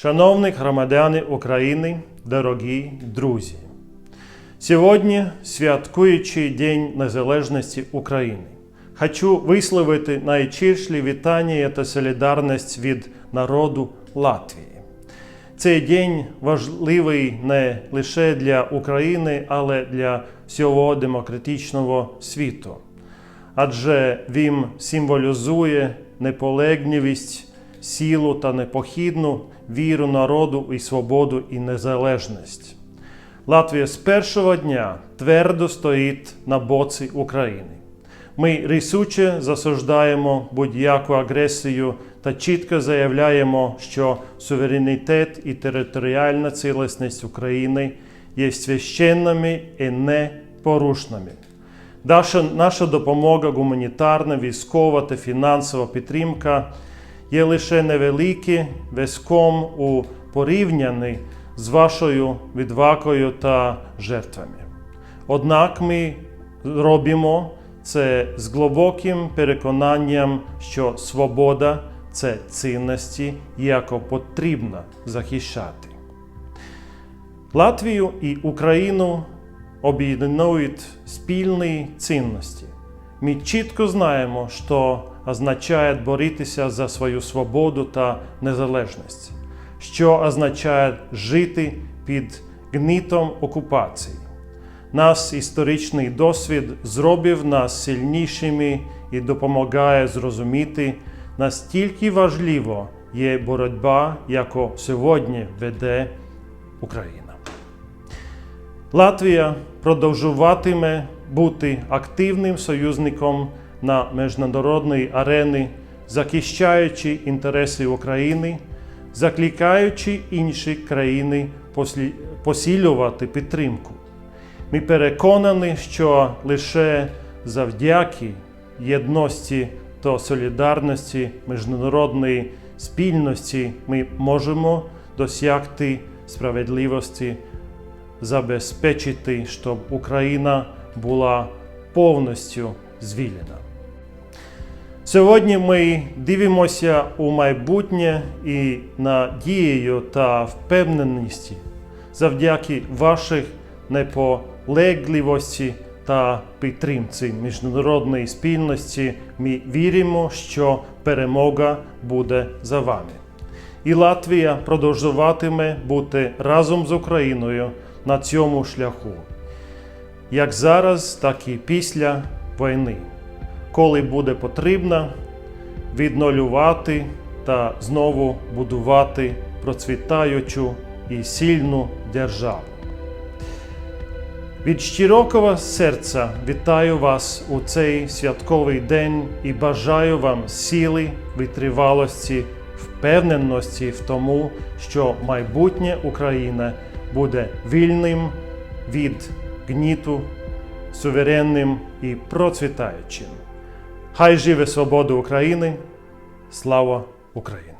Шановні громадяни України, дорогі друзі, сьогодні, святкуючи День Незалежності України, хочу висловити найчирші вітання та солідарність від народу Латвії. Цей день важливий не лише для України, але для всього демократичного світу, адже він символізує неполегливість, силу та непохідну віру народу і свободу і незалежність. Латвія з першого дня твердо стоїть на боці України. Ми рішуче засуджуємо будь-яку агресію та чітко заявляємо, що суверенітет і територіальна цілісність України є священними і непорушними. Наша допомога гуманітарна, військова та фінансова підтримка є лише невеликим виском у порівнянні з вашою відвагою та жертвами. Однак ми робимо це з глибоким переконанням, що свобода це цінності, яку потрібно захищати. Латвію і Україну об'єднують спільні цінності. Ми чітко знаємо, що означає боротися за свою свободу та незалежність, що означає жити під гнітом окупації. Наш історичний досвід зробив нас сильнішими і допомагає зрозуміти, настільки важливо є боротьба, яку сьогодні веде Україна. Латвія продовжуватиме бути активним союзником на міжнародній арені, захищаючи інтереси України, закликаючи інші країни посилювати підтримку. Ми переконані, що лише завдяки єдності та солідарності міжнародної спільності ми можемо досягти справедливості, забезпечити, щоб Україна була повністю звільнена. Сьогодні ми дивимося у майбутнє і надією та впевненості завдяки ваших неполегливості та підтримці міжнародної спільності ми віримо, що перемога буде за вами. І Латвія продовжуватиме бути разом з Україною на цьому шляху, як зараз, так і після війни, коли буде потрібно відновлювати та знову будувати процвітаючу і сильну державу. Від щирокого серця вітаю вас у цей святковий день і бажаю вам сили, витривалості, впевненості в тому, що майбутнє України буде вільним від гніту, суверенним і процвітаючим. Хай живе свобода України! Слава Україні!